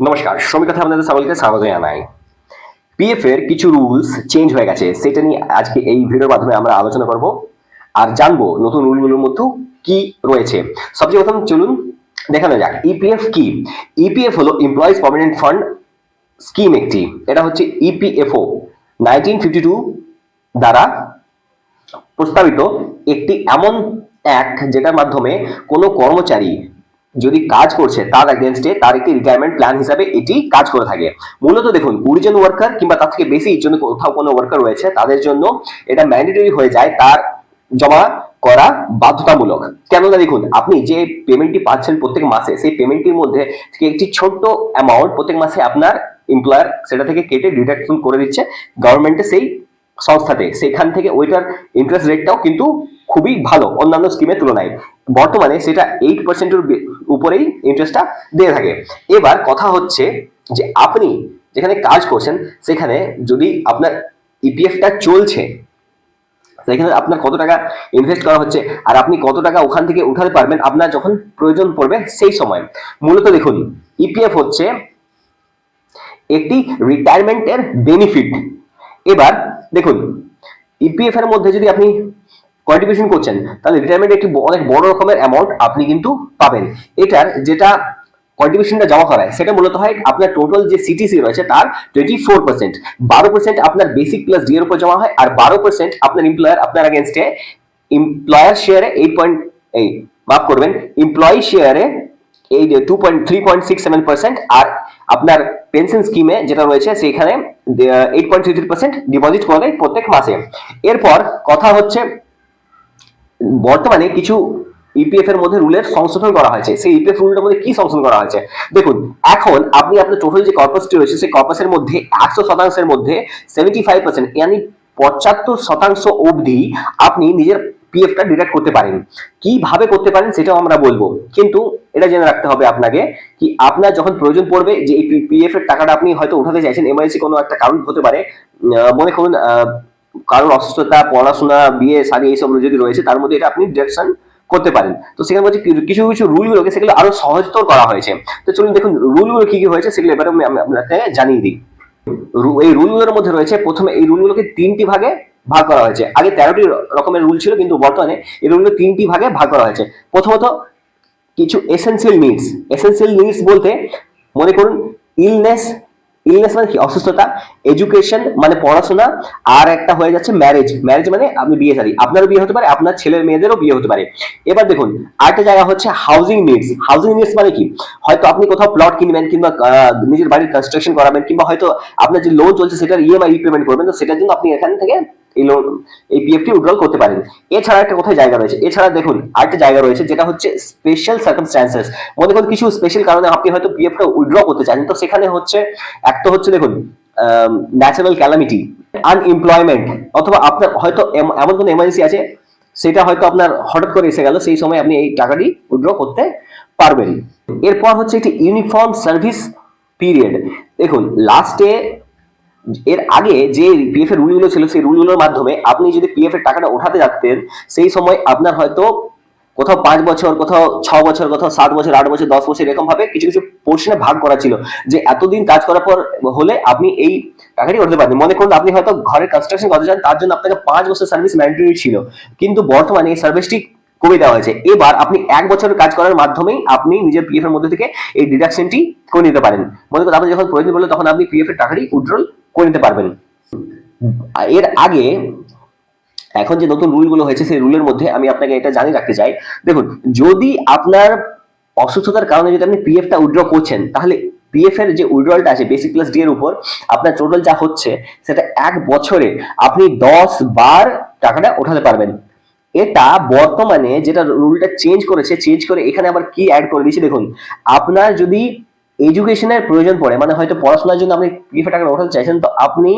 নমস্কার শ্রমিক কথা আপনাদের সকলকে স্বাগত জানাই। পিএফ এর কিছু রুলস চেঞ্জ হয়ে গেছে, সেটা নিয়ে আজকে এই ভিডিওর মাধ্যমে আমরা আলোচনা করব আর জানব নতুন রুলগুলোর মধ্যে কি রয়েছে। সবচেয়ে প্রথম চলুন দেখানো যাক ইপিএফ কি? ইপিএফ হলো এমপ্লয়িজ পার্মানেন্ট ফান্ড স্কিম একটি। এটা হচ্ছে E EPFO nineteen fifty two দ্বারা প্রস্তাবিত একটি এমন অ্যাক্ট যেটার মাধ্যমে কোনো কর্মচারী যদি কাজ করছে, তার এগেনস্টে তার একটি রিটায়ারমেন্ট প্ল্যান হিসাবে এটি কাজ করে থাকে। মূলত দেখুন, কুড়ি জন ওয়ার্কার কিংবা তার থেকে বেশি জন্য কোথাও কোনো ওয়ার্কার রয়েছে, তাদের জন্য এটা ম্যান্ডেটরি হয়ে যায় তার জমা করা বাধ্যতামূলক। কেননা দেখুন, আপনি যে পেমেন্টটি পাচ্ছেন প্রত্যেক মাসে, সেই পেমেন্টটির মধ্যে একটি ছোট্ট অ্যামাউন্ট প্রত্যেক মাসে আপনার এমপ্লয়ার সেটা থেকে কেটে ডিডাকশন করে দিচ্ছে। গভর্নমেন্টের সেই সংস্থাতে, সেখান থেকে ওইটার ইন্টারেস্ট রেটটাও কিন্তু খুবই ভালো অন্যান্য স্কিমের তুলনায়। বর্তমানে সেটা এইট পার্সেন্টের উপরেই ইন্টারেস্টটা দিয়ে থাকে। এবার কথা হচ্ছে যে আপনি যেখানে কাজ করছেন, সেখানে যদি আপনার ইপিএফটা চলছে, সেখানে আপনার কত টাকা ইনভেস্ট করা হচ্ছে, আর আপনি কত টাকা ওখান থেকে উঠাতে পারবেন, আপনার যখন প্রয়োজন পড়বে সেই সময়। মূলত দেখুন ইপিএফ হচ্ছে একটি রিটায়ারমেন্টের বেনিফিট এবার দেখুন ইপিএফ এর মধ্যে যদি আপনি কন্ট্রিবিউশন করছেন, তাহলে রিটায়ারমেন্ট একটি অনেক বড় রকমের অ্যামাউন্ট আপনি কিন্তু পাবেন। এটার যেটা কন্ট্রিবিউশনটা জমা করায়, সেটা মূলত হয় আপনার টোটাল যে সিটিসি রয়েছে তার টোয়েন্টি ফোর পার্সেন্ট বারো পার্সেন্ট আপনার বেসিক প্লাস ডি এর উপর জমা হয়, আর বারো পার্সেন্ট আপনার এমপ্লয়ার আপনার আগেনস্টে এমপ্লয়ার শেয়ারে এইট পয়েন্ট এই, মাফ করবেন এমপ্লয়ি শেয়ারে এই two point three point six seven percent আর আপনার পেনশন স্কিমে যেটা রয়েছে, সেখানে eight point three three percent deposit করে প্রত্যেক মাসে। এরপর কথা হচ্ছে বর্তমানে কিছু ইপিএফ এর মধ্যে রুলের সংশোধন করা হয়েছে। সেই ইপিএফ রুলটার মধ্যে কি সংশোধন করা হয়েছে? দেখুন, এখন আপনি আপনার টোটাল যে কর্পাসটি রয়েছে, সেই কর্পাসের মধ্যে একশো শতাংশের মধ্যে সেভেন্টি ফাইভ পার্সেন্ট ইয়ানি পঁচাত্তর শতাংশ অবধি আপনি নিজের পিএফটা ডিডাক্ট করতে পারেন। কীভাবে করতে পারেন সেটাও আমরা বলব। কিন্তু এটা জেনে রাখতে হবে আপনাকে কি আপনার যখন প্রয়োজন পড়বে যে এই পিএফ এর টাকাটা আপনি হয়তো উঠাতে চাইছেন এমার্জেন্সি কোনো একটা কারণ হতে পারে মনে করুন কারোর অসুস্থতা, পড়াশোনা, বিয়ে শাড়ি এইসব যদি রয়েছে, তার মধ্যে এটা আপনি ডিরেকশন করতে পারেন। তো সেখানে বলছে কিছু কিছু রুলগুলোকে সেগুলো আরও সহজতর করা হয়েছে। তো চলুন দেখুন রুলগুলো কি কি হয়েছে সেগুলো এবারে আমি আপনাকে জানিয়ে দিই। এই রুলগুলোর মধ্যে রয়েছে, প্রথমে এই রুলগুলোকে তিনটি ভাগে ভাগ করা হয়েছে। আগে তেরোটি রকমের রুল ছিল, কিন্তু বর্তমানে এই রুলগুলো তিনটি ভাগে ভাগ করা হয়েছে। প্রথমত, কিছু এসেন্সিয়াল নিডস এসেন্সিয়াল নিডস বলতে, মনে করুন ইলনেস ইলনেস মানে কি? অসুস্থতা এডুকেশন মানে পড়াশোনা, আর একটা হয়ে যাচ্ছে ম্যারেজ ম্যারেজ মানে আপনি বিয়ে সারি আপনারও বিয়ে হতে পারে, আপনার ছেলের মেয়েদেরও বিয়ে হতে পারে। এবার দেখুন, আরেকটা জায়গা হচ্ছে হাউজিং নিডস হাউজিং নিডস মানে কি? হয়তো আপনি কোথাও প্লট কিনবেন কিংবা নিজের বাড়ির কনস্ট্রাকশন করাবেন, কিংবা হয়তো আপনার যে লোন চলছে, সেটার ইএমআই রিপেমেন্ট করবেন, তো সেটার জন্য আপনি এখান থেকে এই লোন এই পিএফটি উইথড্রল করতে পারেন। এছাড়া একটা কোথায় জায়গা রয়েছে? এছাড়া দেখুন, আরেকটা জায়গা রয়েছে, যেটা হচ্ছে স্পেশাল সার্কামস্ট্যান্সেস মনে করুন, কিছু স্পেশাল কারণে আপনি হয়তো পিএফটা উইথড্র করতে চান, তো সেখানে হচ্ছে একটা হচ্ছে দেখুন ন্যাচারাল ক্যালামিটি আনএমপ্লয়মেন্ট অথবা আপনার হয়তো এম- এমন কোনো এমার্জেন্সি আছে, সেটা হয়তো আপনার হঠাৎ করে এসে গেল, সেই সময় আপনি এই টাকাটি উইথড্র করতে পারবেন। এরপর হচ্ছে একটি ইউনিফর্ম সার্ভিস পিরিয়ড দেখুন লাস্টে এর আগে যে পিএফ এর রুলগুলো ছিল, সেই রুলগুলোর মাধ্যমে আপনি যদি পিএফ এর টাকাটা ওঠাতে যাচ্ছেন, সেই সময় আপনার হয়তো কোথাও পাঁচ বছর, কোথাও ছ বছর, কোথাও সাত বছর, আট বছর, দশ বছর এরকম ভাবে কিছু কিছু পোর্শনে ভাগ করা ছিল, যে এতদিন কাজ করার পর হলে আপনি এই টাকাটি উঠতে পারবেন মনে করুন আপনি হয়তো ঘরের কনস্ট্রাকশন করতে চান, তার জন্য আপনাকে পাঁচ বছর সার্ভিস ম্যান্ডেটরি ছিল, কিন্তু বর্তমানে এই সার্ভিসটি কমে দেওয়া হয়েছে। এবার আপনি এক বছর কাজ করার মাধ্যমেই আপনি নিজের পিএফ এর মধ্যে থেকে এই ডিডাকশনটি করে নিতে পারেন। মনে করুন আপনি যখন প্রয়োজন পড়লে, তখন আপনি পিএফ এর টাকাটি উইথড্রল করে নিতে পারবেন। এর আগে এখন যে নতুন রুলগুলো হয়েছে, সেই রুলের মধ্যে আমি আপনাকে এটা জানিয়ে রাখতে চাই। দেখুন, যদি আপনার অসুস্থতার কারণে যদি আপনি পিএফটা উইথড্র করছেন, তাহলে পিএফ এর যে উইথড্রলটা আছে বেসিক প্লাস ডি এর উপর, আপনার টোটাল যা হচ্ছে, সেটা এক বছরে আপনি দশ বার টাকাটা ওঠাতে পারবেন। এটা বর্তমানে যেটা রুলটা চেঞ্জ করেছে চেঞ্জ করে এখানে আবার কি অ্যাড করে দিয়েছে, দেখুন, আপনার যদি এডুকেশনের প্রয়োজন পড়ে মানে হয়তো পড়াশোনার জন্য আপনি পিএফ টাকা ওঠাতে চাইছেন, তো আপনি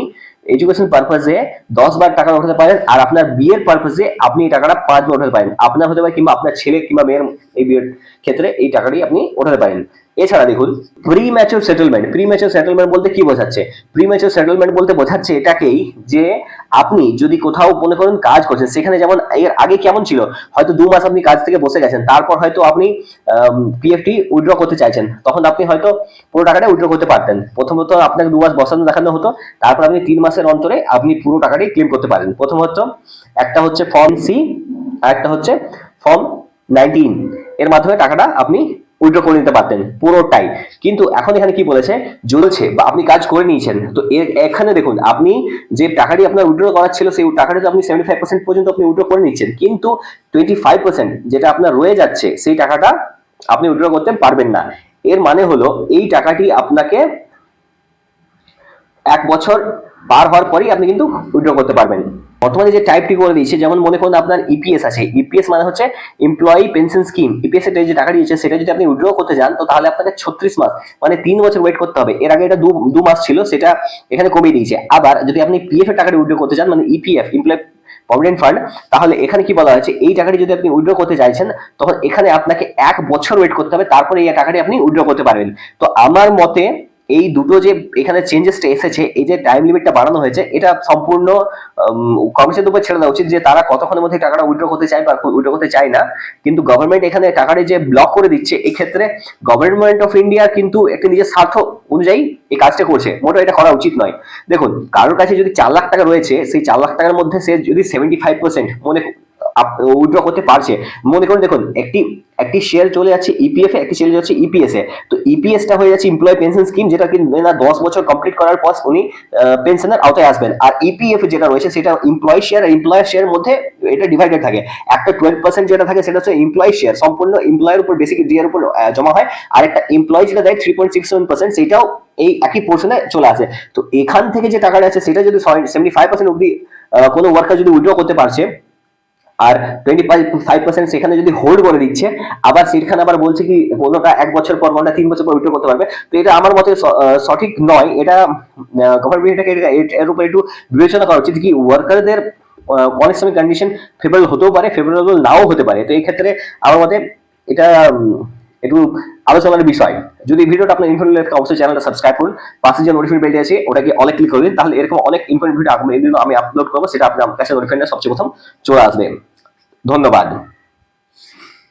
এডুকেশন পারপাসে দশ বার টাকা ওঠাতে পারেন আর আপনার বিয়ের পারপাসে আপনি এই টাকাটা পাঁচ বার ওঠাতে পারেন। আপনার হতে পারে কিংবা আপনার ছেলে কিংবা মেয়ের এই বিয়ের ক্ষেত্রে এই টাকাটি আপনি ওঠাতে পারেন। এছাড়া দেখুন premature settlement premature settlement বলতে কি বোঝাচ্ছে? প্রি ম্যাচুর সেটেলমেন্ট বলতে বোঝাচ্ছে এটাকেই যে আপনি যদি কোথাও মনে করুন কাজ করছেন, সেখানে যেমন এর আগে কেমন ছিল? হয়তো দু মাস আপনি কাজ থেকে বসে গেছেন, তারপর হয়তো আপনি পিএফটি উইথড্র করতে চাইছেন। তখন আপনি হয়তো পুরো টাকাটা উইথড্র করতে পারতেন। প্রথমত আপনাকে দু মাস বসানো দেখানো হতো, তারপর আপনি তিন মাসের অন্তরে আপনি পুরো টাকাটি ক্লেম করতে পারেন। প্রথমত একটা হচ্ছে ফর্ম সি আর একটা হচ্ছে ফর্ম নাইনটিন এর মাধ্যমে টাকাটা আপনি উইথড্র করে নিতে পারতেন, পুরোটাই। কিন্তু এখন এখানে কি বলেছে? জ্বলছে বা আপনি কাজ করে নিয়েছেন। তো এখানে দেখুন, আপনি যে টাকাটি আপনার উইথড্র করার ছিল, সেই টাকাটি তো আপনি সেভেন্টি ফাইভ পার্সেন্ট পর্যন্ত আপনি উইথড্র করে নিচ্ছেন। কিন্তু টোয়েন্টি ফাইভ পার্সেন্ট যেটা আপনার রয়ে যাচ্ছে, সেই টাকাটা আপনি উইথড্র করতে পারবেন না। এর মানে হলো, এই টাকাটি আপনাকে এক বছর পার হওয়ার পরেই আপনি কিন্তু উইথড্র করতে পারবেন। বর্তমানে যে টাইপটি করে দিয়েছে, যেমন মনে করুন আপনার ইপিএস আছে। ইপিএস মানে হচ্ছে এমপ্লয়ি পেনশন স্কিম ইপিএস এর যে টাকা দিয়েছে, সেটা যদি আপনি উইথড্র করতে যান, তো তাহলে আপনাকে ছত্রিশ মাস মানে তিন বছর ওয়েট করতে হবে। এর আগে এটা দু মাস ছিল, সেটা এখানে কমিয়ে দিয়েছে। আবার যদি আপনি পিএফ এর টাকাটি উইথড্র করতে চান মানে ইপিএফ এমপ্লয় প্রভিডেন্ট ফান্ড তাহলে এখানে কি বলা হয়েছে, এই টাকাটি যদি আপনি উইথড্র করতে চাইছেন, তখন এখানে আপনাকে এক বছর ওয়েট করতে হবে, তারপরে এই টাকাটি আপনি উইথড্র করতে পারবেন। তো আমার মতে এই দুটো যে এখানে চেঞ্জেসটা এসেছে, এই যে টাইম লিমিটটা বাড়ানো হয়েছে, এটা সম্পূর্ণ কমিশনের উপর ছেড়ে দেওয়া উচিত যে তারা কতক্ষণের মধ্যে টাকাটা উইথড্র করতে চায় বা উইথড্র করতে চায় না। কিন্তু গভর্নমেন্ট এখানে টাকাটা যে ব্লক করে দিচ্ছে, এক্ষেত্রে গভর্নমেন্ট অফ ইন্ডিয়া কিন্তু একটি নিজের স্বার্থ অনুযায়ী এই কাজটা করছে। মোটেও এটা করা উচিত নয়। দেখুন, কারোর কাছে যদি চার লাখ টাকা রয়েছে, সেই চার লাখ টাকার মধ্যে সে যদি সেভেন্টি ফাইভ পার্সেন্ট মনে উইথড্র করতে পারছে। মনে করুন দেখুন, একটি একটি শেয়ার চলে যাচ্ছে ইপিএফ এ, একটি শেয়ার যাচ্ছে ইপিএস এ। তো ইপিএস টা হয়ে যাচ্ছে এমপ্লয় পেনশন স্কিম যেটা কিন্তু না দশ বছর কমপ্লিট করার পর উনি পেনশনের আওতায় আসবেন। আর ইপিএফ যেটা রয়েছে, সেটা এমপ্লয় শেয়ার আর এমপ্লয়ার শেয়ার মধ্যে এটা ডিভাইডেড থাকে। একটা টুয়েলভ পার্সেন্ট যেটা থাকে, সেটা হচ্ছে এমপ্লয় শেয়ার সম্পূর্ণ এমপ্লয়ের উপর বেসিক ডিয়ার উপর জমা হয়। আর একটা এমপ্লয় যেটা দেয় three point six seven percent সেটাও এই একই পোর্শনে চলে আসে। তো এখান থেকে যে টাকাটা আছে, সেটা যদি সেভেন্টি ফাইভ পার্সেন্ট অব্দি কোনো ওয়ার্কার যদি উইথড্র করতে পারছে আর টোয়েন্টি ফাইভ পার্সেন্ট সেখানে যদি হোল্ড করে দিচ্ছে, আবার সেখানে আবার বলছে কি কোনোটা এক বছর পর কোনোটা তিন বছর পর উইথড্র করতে পারবে। তো এটা আমার মতে সঠিক নয়। এটা গভর্নমেন্ট এটাকে এটা- এর- উপর একটু বিবেচনা করা উচিত কি ওয়ার্কারদের অনেক সময় কন্ডিশন ফেভারেবল হতেও পারে ফেভারেবল নাও হতে পারে। তো এই ক্ষেত্রে আমার মতে এটা একটু আলোচনার বিষয়। যদি ভিডিওটা আপনার ইনফরমেটিভ লাগে, অবশ্যই চ্যানেলটা সাবস্ক্রাইব করুন। পাশে যে নোটিফিকেশন বেলটি আছে, ওটাকে অনেক ক্লিক করে দিন। তাহলে এরকম অনেক ইনফরমেটিভ ভিডিও আমি আমি আপলোড করব, সেটা আপনার কাছে নোটিফিকেশনটা সবচেয়ে প্রথম চলে আসবে। ধন্যবাদ।